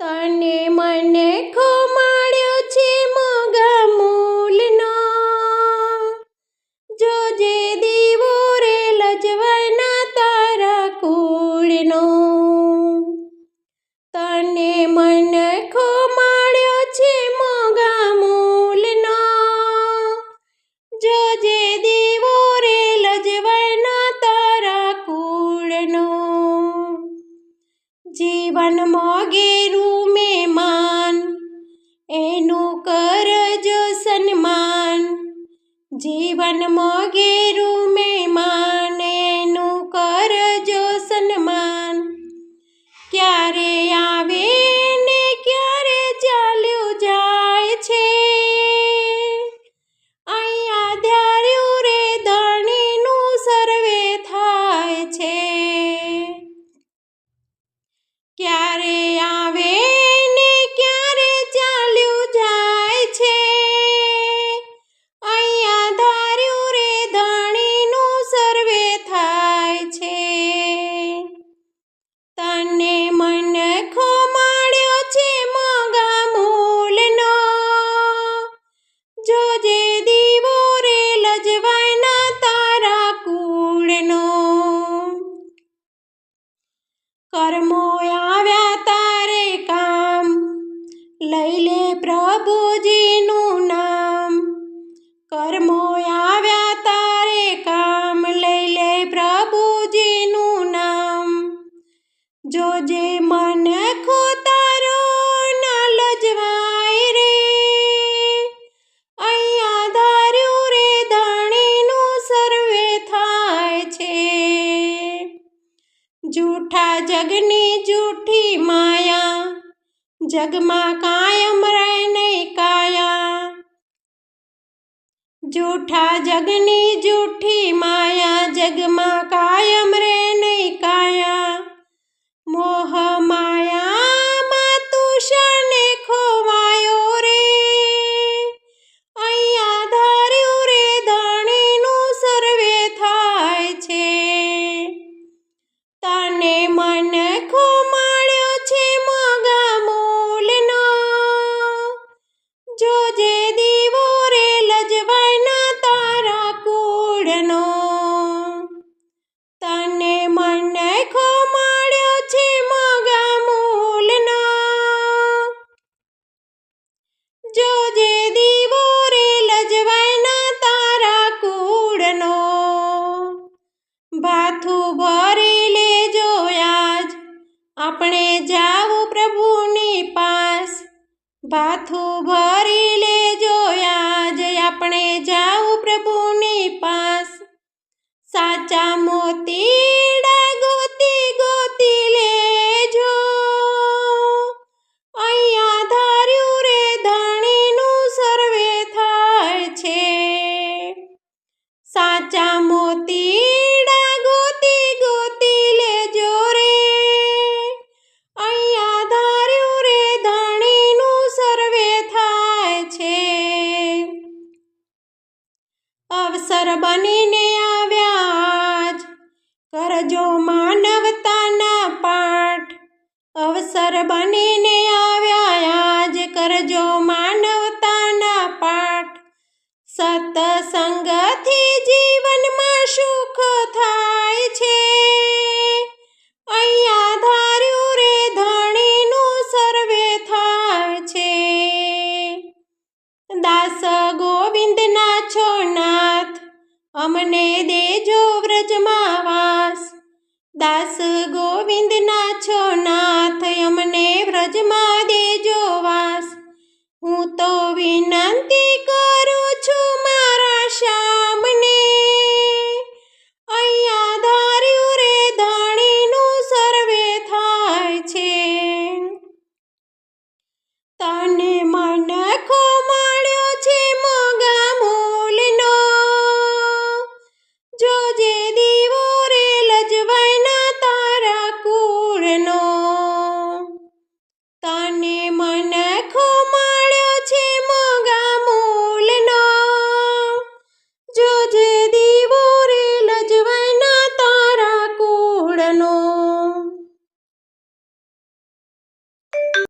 તને મને ખોમાડ્યો જીવન મોગેરું મહેમાન એનું કરજો સન્માન. જીવન મોગેરું મહેમાન એનું કરજો સન્માન. ક્યારે આવે ને ક્યારે ચાલ્યું જાય છે? અહીંયા ધાર્યું રે ધણીનું સર્વે થાય છે. ક્યારે જોજે મન ખોતારો ના લજવાય રે, અહીંયા ધાર્યું રે ધણીનું સર્વે થાય છે. જૂઠા જગની જૂઠી માયા, જગમાં કાયમ રહે નહીં કાયા. જૂઠા જગની જૂઠી માયા, જગમાં કાયમ રે આપણે જાવું પ્રભુની પાસ. ભાથું ભરી લેજો આજ આપણે જાવું પ્રભુની પાસ. સાચા મોતીડા અવસર બનીને આવ્યા કરજો માનવતાના પાઠ. અવસર બનીને આવ્યા આજ કરજો માનવતાના પાઠ. સતસંગથી જીવનમાં સુખ થાય છે. અહીંયા ધાર્યું રે ધણીનું સર્વે થાય છે. દાસ ગોવિંદના અમને દેજો अमने देजो व्रजमावास दास છો ના